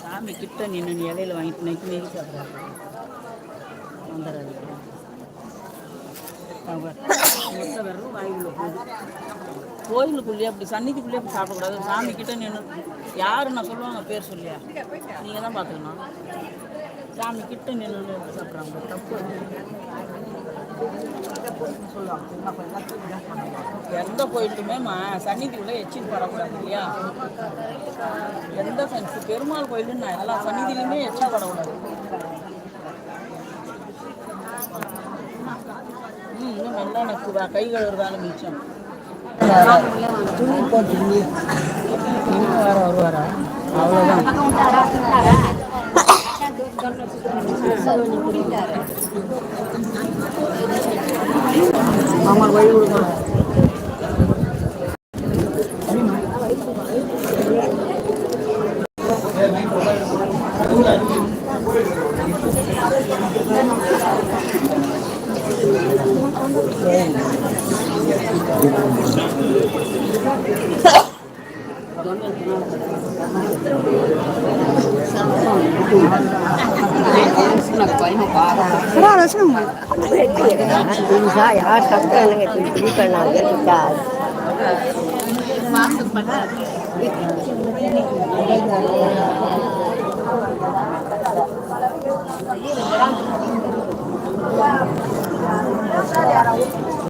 சாமி கிட்ட நின்று இலையில வாங்கிட்டு நெக்கி நெய் சாப்பிட்றாரு வந்துடுறாரு மொத்த போகுது. கோயிலுக்குள்ளேயே அப்படி சன்னிதிக்குள்ளேயே அப்படி சாப்பிடக்கூடாது. சாமி கிட்ட நின்று யாரு நான் சொல்லுவாங்க பேர் சொல்லியா? நீங்கள் தான் பார்த்துக்கணும். சாமி கிட்ட நின்று சாப்பிட்றாங்க. தப்பு. எந்த கோயிலுக்குமே சன்னிதிக்குள்ளே சந்நிதிக்குள்ளே எச்சில் படக்கூடாது இல்லையா? எந்த சன்னி பெருமாள் கோயிலுன்னு நான் எல்லா சன்னிதிலையுமே எச்சில் படக்கூடாது. ம் இன்னும் நல்லா எனக்கு கை கழுவுறதால மிச்சம். இன்னும் வேற வருவாரா அவ்வளோதான் വഴി കൊടുക്കണം Thank you. யார் தப்பு எனக்கு இப்படி